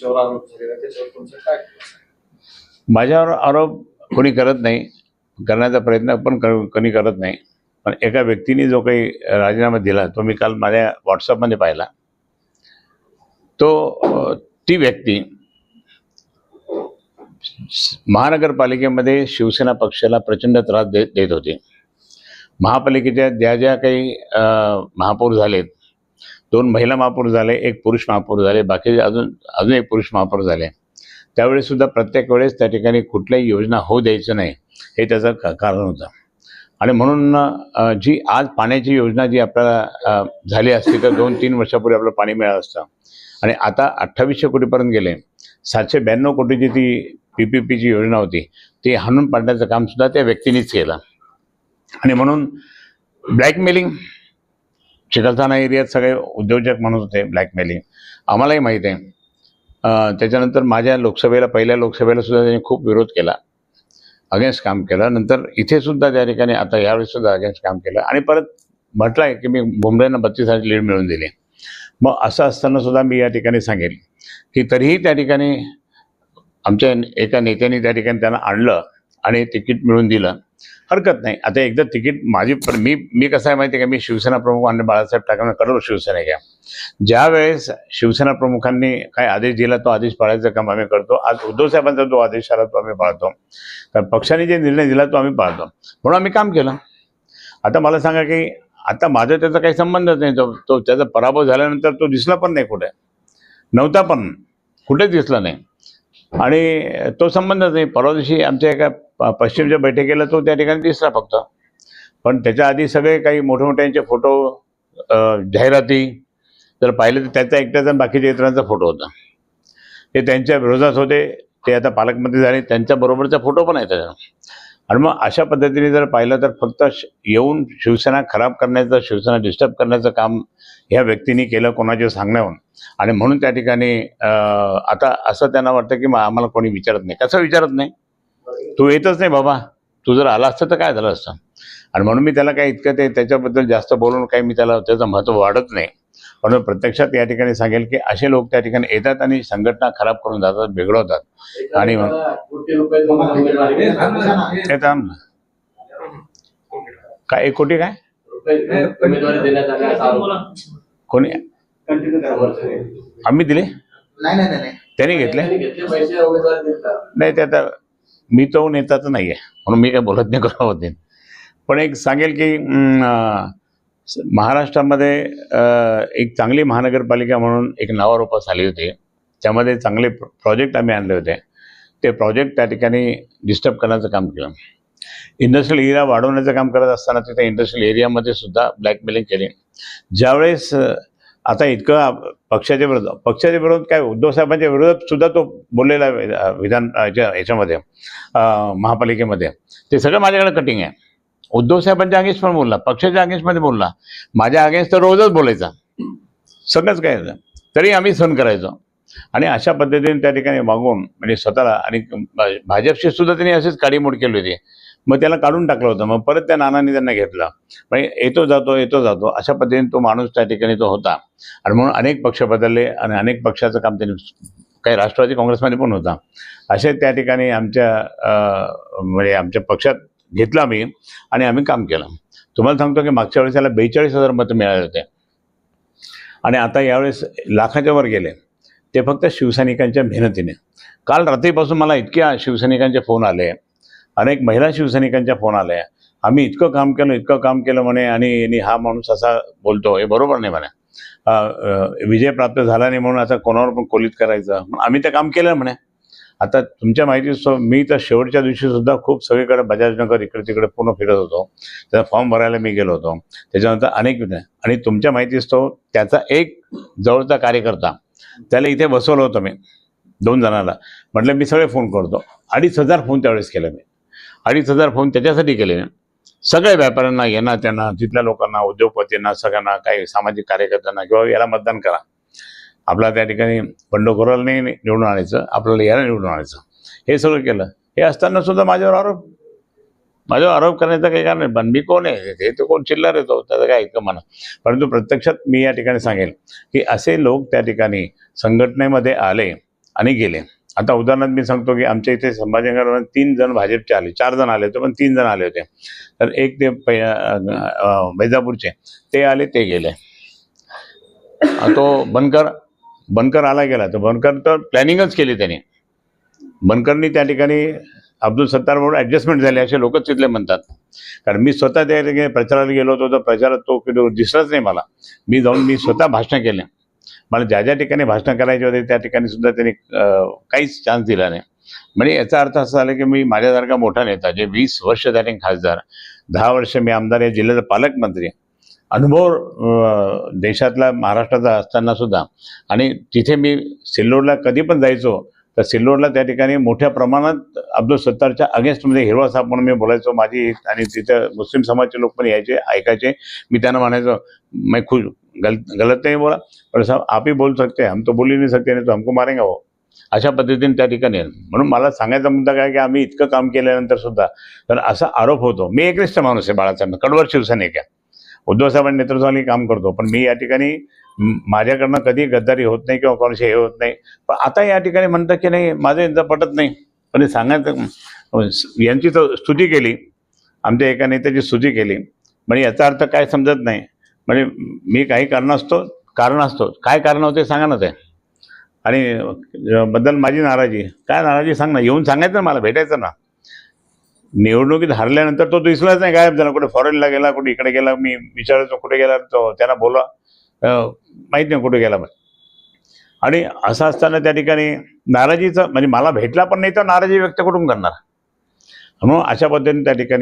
तुमच्यावर आरोप झालेला त्याच्यावर तुमचं काय माझ्यावर आरोप कोणी करत नाही करण्याचा प्रयत्न पण कोणी करत नाही. पण एका व्यक्तीने जो काही राजीनामा दिला तो मी काल माझ्या व्हॉट्सअपमध्ये पाहिला. तो ती व्यक्ती महानगरपालिकेमध्ये शिवसेना पक्षाला प्रचंड त्रास दे देत होती. महापालिकेच्या ज्या ज्या काही महापौर झालेत दोन महिला महापौर झाले एक पुरुष महापौर झाले बाकीचे अजून अजून एक पुरुष महापौर झाले. त्यावेळी सुद्धा प्रत्येक वेळेस त्या ठिकाणी कुठल्याही योजना होऊ द्यायचं नाही हे त्याचं का- कारण होतं. आणि म्हणून जी आज पाण्याची योजना जी आपल्याला झाली असती तर दोन तीन वर्षापूर्वी आपलं पाणी मिळालं असतं. आणि आता अठ्ठावीसशे कोटीपर्यंत गेले. सातशे ब्याण्णव कोटीची ती पी पी पीची योजना होती. ती हाणून पाडण्याचं कामसुद्धा त्या व्यक्तीनेच केलं. आणि म्हणून ब्लॅकमेलिंग चिकलठाणा एरियात सगळे उद्योजक म्हणत होते ब्लॅकमेलिंग आम्हालाही माहीत आहे. त्याच्यानंतर माझ्या लोकसभेला पहिल्या लोकसभेला सुद्धा त्यांनी खूप विरोध केला. अगेन्स्ट काम केलं. नंतर इथे सुद्धा त्या ठिकाणी आता यावेळेस सुद्धा अगेन्स्ट काम केलं. आणि परत म्हटलं आहे की मी बोंबलेंना बत्तीस हजार लीड मिळवून दिली. मग असं असताना सुद्धा मी या ठिकाणी सांगेल की तरीही त्या ठिकाणी आमच्या एका नेत्याने त्या ठिकाणी त्यांना आणलं आणि तिकीट मिळवून दिलं. हरकत नाही. आता एकदा तिकीट माझी मी मी कसं आहे माहिती आहे का? मी शिवसेना प्रमुख आणि बाळासाहेब ठाकरे कडव शिवसेना घ्या. ज्या वेळेस शिवसेना प्रमुखांनी काय आदेश दिला तो आदेश पाळायचं काम आम्ही करतो. आज उद्धव साहेबांचा जो आदेश आला तो आम्ही पाळतो. तर पक्षाने जे निर्णय दिला तो आम्ही पाळतो. म्हणून आम्ही काम केलं. आता मला सांगा की आता माझा त्याचा काही संबंधच नाही. तो तो त्याचा पराभव झाल्यानंतर तो दिसला पण नाही कुठे. नव्हता पण. कुठेच दिसला नाही. आणि तो संबंधच नाही. परवा दिवशी आमच्या एका पश्चिमच्या बैठकीला तो त्या ठिकाणी दिसला फक्त. पण त्याच्या आधी सगळे काही मोठमोठ्यांचे फोटो जाहिराती जर पाहिलं तर त्याचा एकट्याचा बाकीच्या इतरांचा फोटो होता. ते त्यांच्या विरोधात होते ते आता पालकमंत्री झाले त्यांच्याबरोबरचा फोटो पण आहे त्याचा. आणि मग अशा पद्धतीने जर पाहिलं तर फक्त श- येऊन शिवसेना खराब करण्याचं शिवसेना डिस्टर्ब करण्याचं काम ह्या व्यक्तीने केलं कोणाच्या सांगण्याहून. आणि म्हणून त्या ठिकाणी आता असं त्यांना वाटतं की मग आम्हाला कोणी विचारत नाही. कसं विचारत नाही? तू येतच नाही बाबा. तू जर आला असतं तर काय झालं असतं? आणि म्हणून मी त्याला काही इतकं ते त्याच्याबद्दल जास्त बोलून काही मी त्याला त्याचं महत्त्व वाढत नाही. पण प्रत्यक्षात या ठिकाणी सांगेल की असे लोक त्या ठिकाणी येतात आणि संघटना खराब करून जातात बिघडवतात. आणि. काय एक कोटी काय? कोणी. आम्ही दिले? नाही त्यांनी घेतले? नाही ते आता मी तो नेता तर नाही आहे म्हणून मी काय बोलत नाही करावं होते पण एक सांगेल की महाराष्ट्रामध्ये एक चांगली महानगरपालिका म्हणून एक नावारूपास आली होती. त्यामध्ये चांगले प्रोजेक्ट आम्ही आणले होते. ते प्रोजेक्ट त्या ठिकाणी डिस्टर्ब करण्याचं काम केलं. इंडस्ट्रियल एरिया वाढवण्याचं काम करत असताना तिथे इंडस्ट्रियल एरियामध्ये सुद्धा ब्लॅकमेलिंग केली. ज्यावेळेस आता इतकं पक्षाच्या विरोधात पक्षाच्या विरोधात काय उद्धव साहेबांच्या विरोधात सुद्धा तो बोललेला आहे, विधान याच्या- याच्यामध्ये महापालिकेमध्ये. ते सगळं माझ्याकडे कटिंग आहे. उद्धव साहेबांच्या अगेन्स्ट पण बोलला पक्षाच्या अगेन्स्टमध्ये बोलला. माझ्या अगेन्स्ट तर रोजच बोलायचा. सगळंच काय तरी आम्ही सहन करायचो. आणि अशा पद्धतीने त्या ठिकाणी वागून म्हणजे स्वतःला आणि भाजपशी सुद्धा त्यांनी अशीच काडीमोड केली होती. मग त्याला काढून टाकलं होतं. मग परत त्या नानांनी त्यांना घेतलं. म्हणजे येतो जातो येतो जातो. अशा पद्धतीने तो माणूस त्या ठिकाणी तो होता. आणि म्हणून अनेक पक्ष बदलले आणि अनेक पक्षाचं काम त्यांनी काही राष्ट्रवादी काँग्रेसमध्ये पण होता. असे त्या ठिकाणी आमच्या म्हणजे आमच्या पक्षात घेतलं आम्ही आणि आम्ही काम केलं. तुम्हाला सांगतो की मागच्या वेळेस त्याला बेचाळीस हजार मतं मिळाले होते. आणि आता यावेळेस लाखाच्या वर गेले. ते फक्त शिवसैनिकांच्या मेहनतीने. काल रात्रीपासून मला इतक्या शिवसैनिकांचे फोन आले. अनेक महिला शिवसैनिकांच्या फोन आल्या. आम्ही इतकं काम केलं इतकं काम केलं म्हणे आणि हा माणूस असा बोलतो हे बरोबर नाही म्हणे. विजय प्राप्त झाला नाही म्हणून आता कोणावर पण कोलित करायचं? मग आम्ही ते काम केलं म्हणे. आता तुमच्या माहिती मी तर शेवटच्या दिवशी सुद्धा खूप सगळीकडे बजाजनगर इकडे तिकडे पूर्ण फिरत होतो. त्याचा फॉर्म भरायला मी गेलो होतो. त्याच्यानंतर अनेक आणि तुमच्या माहिती तो त्याचा एक जवळचा कार्यकर्ता त्याला इथे बसवलं होतं मी दोन जणांना. म्हटलं मी सगळे फोन करतो. अडीच हजार फोन त्यावेळेस केले मी. अडीच हजार फोन त्याच्यासाठी केले. सगळ्या व्यापाऱ्यांना यांना त्यांना तिथल्या लोकांना उद्योगपतींना सगळ्यांना काही सामाजिक कार्यकर्त्यांना किंवा याला मतदान करा. आपला त्या ठिकाणी बंडखोराला नाही निवडून आणायचं आपल्याला याला निवडून आणायचं. हे सगळं केलं. हे असताना सुद्धा माझ्यावर आरोप. माझ्यावर आरोप करण्याचं काही कारण नाही. पण मी कोण आहे? हे तर कोण चिल्लर येतो त्याचं काय ऐकतं म्हणा परंतु प्रत्यक्षात मी या ठिकाणी सांगेल की असे लोक त्या ठिकाणी संघटनेमध्ये आले आणि गेले. आता उदाहरणार्थ मी सांगतो की आमच्या इथे संभाजीनगरमध्ये तीन जण भाजपचे आले चार जण आले होते पण तीन जण आले होते. तर एक ते पै वैजापूरचे ते आले ते गेले. तो बनकर बनकर आला गेला. तर बनकर तर प्लॅनिंगच केली त्याने. बनकरनी त्या ठिकाणी अब्दुल सत्तार म्हणून ॲडजस्टमेंट झाली असे लोकच तिथले म्हणतात. कारण मी स्वतः त्या ठिकाणी प्रचाराला गेलो होतो तर प्रचारात तो दिसलाच नाही मला. मी जाऊन मी स्वतः भाषणं केल्या मला ज्या ज्या ठिकाणी भाषणं करायचे होते त्या ठिकाणी सुद्धा त्यांनी काहीच चान्स दिला नाही. म्हणजे याचा अर्थ असा झाला की मी माझ्यासारखा मोठा नेता जे वीस वर्ष झाले खासदार दहा वर्ष मी आमदार या जिल्ह्याचा पालकमंत्री अनुभव देशातला महाराष्ट्राचा असताना सुद्धा आणि तिथे मी सिल्लोडला कधी पण जायचो तर सिल्लोडला त्या ठिकाणी मोठ्या प्रमाणात अब्दुल सत्तारच्या अगेन्स्टमध्ये हिरवा साप म्हणून मी बोलायचो माझी आणि तिथं मुस्लिम समाजचे लोक पण यायचे ऐकायचे मी त्यांना म्हणायचो मी खुश गल गलत नाही बोला पण साहब आप ही बोल सकते हैं हम तो बोल ही नहीं सकते नहीं तो हमको मारेंगे वो। अशा पद्धतीने त्या ठिकाणी म्हणून मला सांगायचा मुद्दा काय की आम्ही इतकं काम केल्यानंतर सुद्धा तर असा आरोप होतो. मी एकनिष्ठ माणूस आहे बाळासाहेब कडवर शिवसैनिक आहे उद्धव साहेबांनी नेतृत्वाने काम करतो पण मी या ठिकाणी माझ्याकडनं कधी गद्दारी होत नाही किंवा कोणाशी हे होत नाही. पण आता या ठिकाणी म्हणतात की नाही माझं यांचं पटत नाही. पण सांगायचं यांची तर स्तुती केली. आमच्या एका नेत्याची स्तुती केली. म्हणजे याचा अर्थ काय समजत नाही. म्हणजे मी काही कारण असतो कारण असतो. काय कारण होते सांगा ना ते. आणि बद्दल माझी नाराजी. काय नाराजी सांग ना. येऊन सांगायचं ना मला भेटायचं ना. निवडणुकीत हरल्यानंतर तो दिसलाच नाही गायब झाला. कुठे फॉरेनला गेला कुठे इकडे गेला मी विचारायचो कुठे गेला तो त्यांना बोला माहीत नाही कुठे गेला मग आणि असं असताना त्या ठिकाणी नाराजीचं म्हणजे मला भेटला पण नाही तर नाराजी व्यक्त कुठून करणार? म्हणून अशा पद्धतीने त्या ठिकाणी